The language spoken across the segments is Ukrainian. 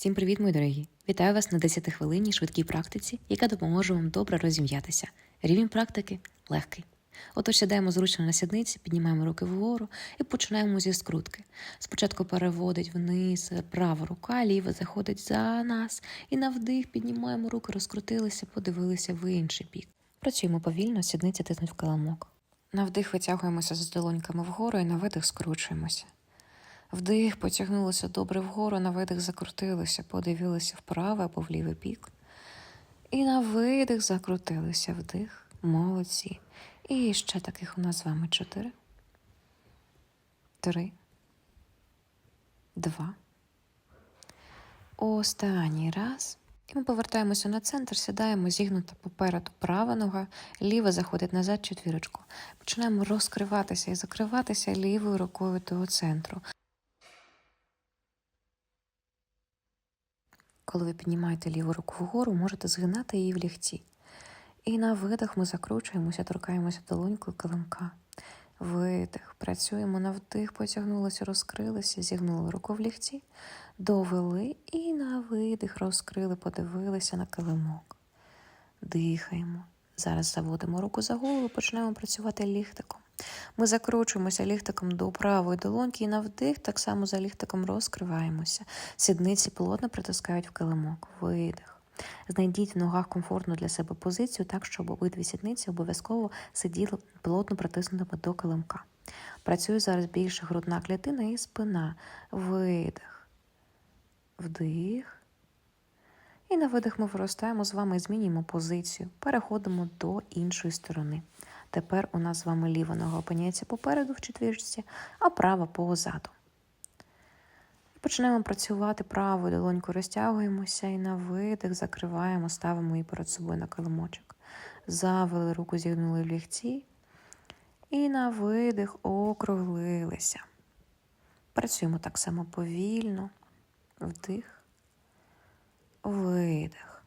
Всім привіт, мої дорогі! Вітаю вас на 10 хвилинній швидкій практиці, яка допоможе вам добре розім'ятися. Рівень практики легкий. Отож, сідаємо зручно на сідниці, піднімаємо руки вгору і починаємо зі скрутки. Спочатку переводить вниз права рука, ліва заходить за нас. І на вдих піднімаємо руки, розкрутилися, подивилися в інший бік. Працюємо повільно, сідниця тиснуть в килимок. На вдих витягуємося з долоньками вгору і на видих скручуємося. Вдих, потягнулося добре вгору, на видих закрутилися, подивилися вправо або в лівий бік. І на видих закрутилися вдих. Молодці. І ще таких у нас з вами чотири. Три. Два. Останній раз. І ми повертаємося на центр, сідаємо, зігнута попереду права нога, ліва заходить назад четвірочку. Починаємо розкриватися і закриватися лівою рукою до центру. Коли ви піднімаєте ліву руку вгору, можете згинати її в лігті. І на видих ми закручуємося, торкаємося долонькою килимка. Видих. Працюємо на вдих, потягнулися, розкрилися, зігнули руку в лігті, довели і на видих розкрили, подивилися на килимок. Дихаємо. Зараз заводимо руку за голову, починаємо працювати ліхтиком. Ми закручуємося ліхтиком до правої долоньки і на вдих так само за ліхтиком розкриваємося. Сідниці плотно притискають в килимок. Видих. Знайдіть в ногах комфортну для себе позицію так, щоб обидві сідниці обов'язково сиділи плотно притиснутими до килимка. Працює зараз більше грудна клітина і спина. Видих. Вдих. І на видих ми виростаємо з вами і змінюємо позицію. Переходимо до іншої сторони. Тепер у нас з вами ліва нога опиняється попереду в четвірці, а права позаду. Починаємо працювати правою долонькою розтягуємося і на видих закриваємо, ставимо її перед собою на килимочок. Завели руку, зігнули в лігці. І на видих округлилися. Працюємо так само повільно. Вдих, видих.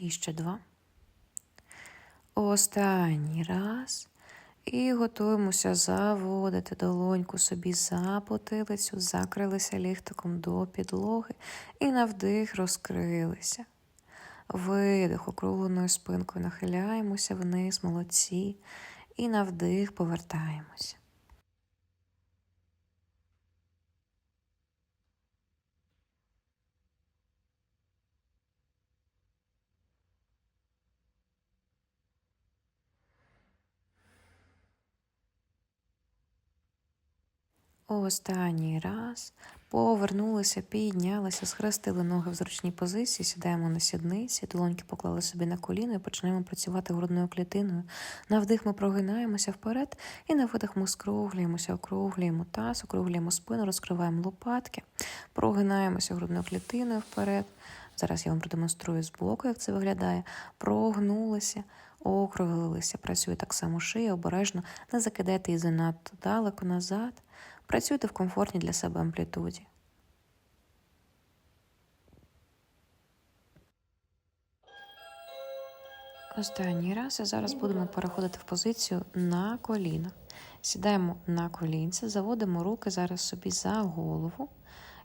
І ще два. Останній раз. І готуємося заводити долоньку собі за потилицю, закрилися ліхтиком до підлоги і на вдих розкрилися. Видих округленою спинкою нахиляємося вниз, молодці. І на вдих повертаємося. Останній раз повернулися, піднялися, схрестили ноги в зручній позиції, сідаємо на сідниці, долоньки поклали собі на коліно і починаємо працювати грудною клітиною. На вдих ми прогинаємося вперед, і на видих ми скруглюємося, округлюємо таз, округлюємо спину, розкриваємо лопатки, прогинаємося грудною клітиною вперед. Зараз я вам продемонструю з боку, як це виглядає. Прогнулися, округлилися. Працює так само шия, обережно, не закидайте її занадто далеко назад. Працюйте в комфортній для себе амплітуді. Останній раз і зараз будемо переходити в позицію на коліна. Сідаємо на колінце, заводимо руки зараз собі за голову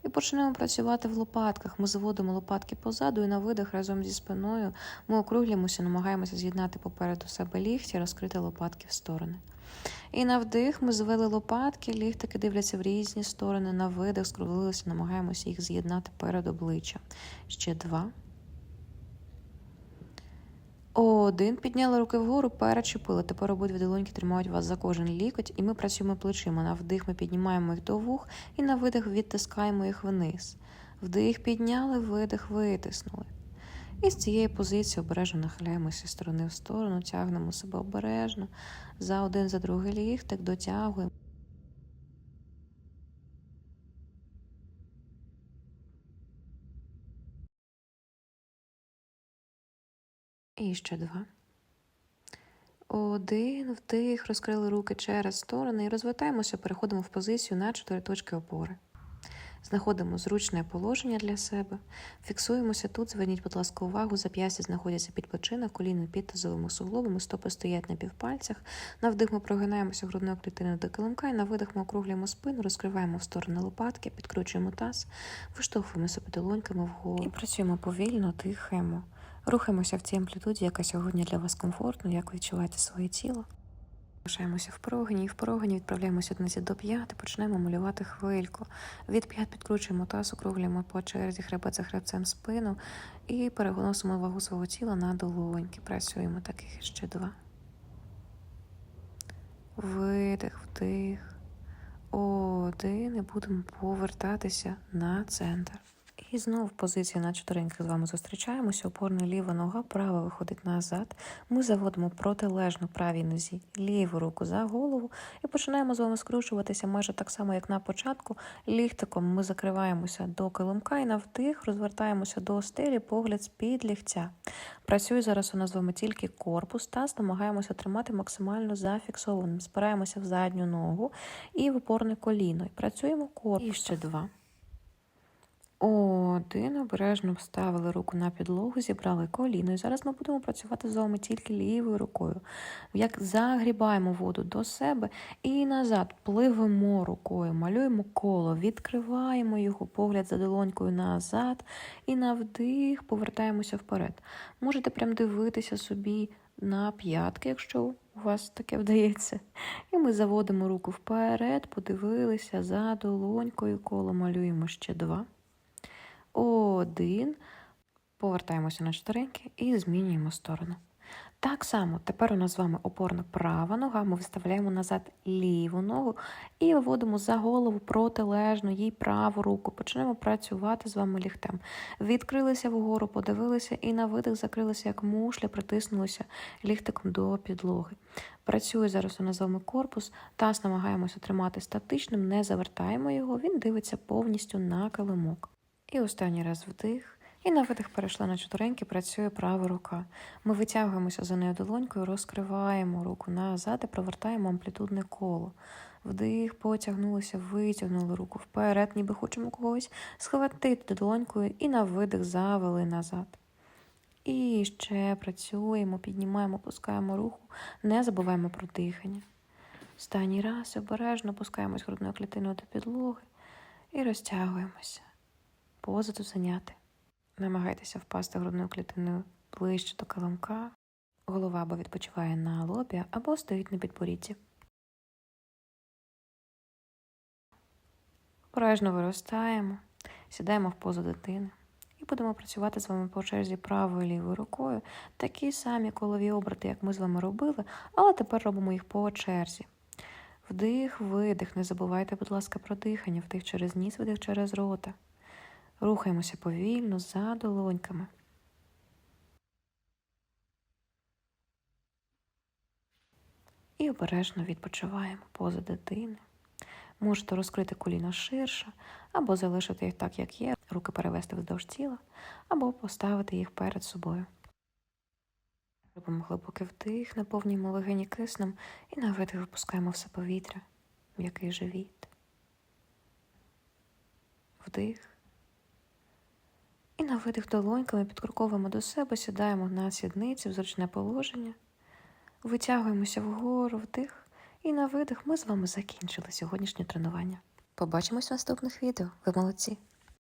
і починаємо працювати в лопатках. Ми заводимо лопатки позаду і на видих разом зі спиною ми округлюємося, намагаємося з'єднати попереду себе лігті, розкрити лопатки в сторони. І на вдих ми звели лопатки, ліхтики дивляться в різні сторони. На видих скруглилися, намагаємося їх з'єднати перед обличчям. Ще два. Один. Підняли руки вгору, перечепили. Тепер обидві долоньки тримають вас за кожен лікоть, і ми працюємо плечима. На вдих ми піднімаємо їх до вух, і на видих відтискаємо їх вниз. Вдих підняли, видих витиснули. І з цієї позиції обережно нахиляємося з сторони в сторону, тягнемо себе обережно, за один, за другий ліхтик, дотягуємо. І ще два. Один вдих, розкрили руки через сторони і розвертаємося, переходимо в позицію на чотири точки опори. Знаходимо зручне положення для себе. Фіксуємося тут. Зверніть, будь ласка, увагу. Зап'ястя знаходяться під починок, коліна під тазовими суглобами, стопи стоять на півпальцях. На вдих ми прогинаємося грудною клітиною до килимка, і на видих ми округлюємо спину, розкриваємо в сторони лопатки, підкручуємо таз, виштовхуємо себе долоньками вгору. І працюємо повільно, дихаємо. Рухаємося в цій амплітуді, яка сьогодні для вас комфортна, як відчуваєте своє тіло. Лишаємося в прогині і в прогині відправляємося одиниці до п'яти, почнемо малювати хвильку. Від п'ят підкручуємо таз, округлюємо по черзі хребет за хребцем спину і переносимо вагу свого тіла на долоньки. Працюємо таких ще два. Видих, вдих. Один. І будемо повертатися на центр. І знову в позиції на чотиреньках з вами зустрічаємося. Опорна ліва нога, права виходить назад. Ми заводимо протилежно правій нозі ліву руку за голову і починаємо з вами скручуватися майже так само, як на початку. Ліхтиком ми закриваємося до килимка і на вдих розвертаємося до стелі, погляд з-під ліхтя. Працює зараз у нас з вами тільки корпус, таз намагаємося тримати максимально зафіксованим. Спираємося в задню ногу і в опорне коліно. І працюємо корпусом. І ще два. Один обережно вставили руку на підлогу, зібрали коліно. І зараз ми будемо працювати з вами тільки лівою рукою. Як загрібаємо воду до себе і назад пливемо рукою, малюємо коло, відкриваємо його погляд за долонькою назад і на вдих повертаємося вперед. Можете прям дивитися собі на п'ятки, якщо у вас таке вдається. І ми заводимо руку вперед, подивилися за долонькою, коло малюємо ще два. Один. Повертаємося на чотиреньки і змінюємо сторону. Так само, тепер у нас з вами опорна права нога, ми виставляємо назад ліву ногу і виводимо за голову протилежно їй праву руку. Почнемо працювати з вами ліхтем. Відкрилися вгору, подивилися і на видих закрилися, як мушля, притиснулися ліхтиком до підлоги. Працює зараз у нас з вами корпус, таз намагаємося тримати статичним, не завертаємо його, він дивиться повністю на килимок. І останній раз вдих. І на видих перейшла на чотиреньки, працює права рука. Ми витягуємося за нею долонькою, розкриваємо руку назад і провертаємо амплітудне коло. Вдих, потягнулися, витягнули руку вперед, ніби хочемо когось схватити долонькою і на видих завели назад. І ще працюємо, піднімаємо, пускаємо руху, не забуваємо про дихання. Останній раз обережно пускаємось грудною клітиною до підлоги і розтягуємося. Поза тут заняти. Намагайтеся впасти грудною клітиною ближче до килимка. Голова або відпочиває на лобі, або стоїть на підборідді. Обережно виростаємо, сідаємо в позу дитини і будемо працювати з вами по черзі правою і лівою рукою, такі самі колові оберти, як ми з вами робили, але тепер робимо їх по черзі. Вдих, видих. Не забувайте, будь ласка, про дихання, вдих через ніс, видих через рота. Рухаємося повільно за долоньками. І обережно відпочиваємо поза дитини. Можете розкрити коліна ширше, або залишити їх так, як є, руки перевести вздовж тіла, або поставити їх перед собою. Робимо глибокий вдих, наповнюємо легені киснем і на видих випускаємо все повітря, м'який живіт. Вдих. І на видих долоньками підкруковуємо до себе, сідаємо на сідниці в зручне положення, витягуємося вгору, вдих, і на видих ми з вами закінчили сьогоднішнє тренування. Побачимось в наступних відео. Ви молодці!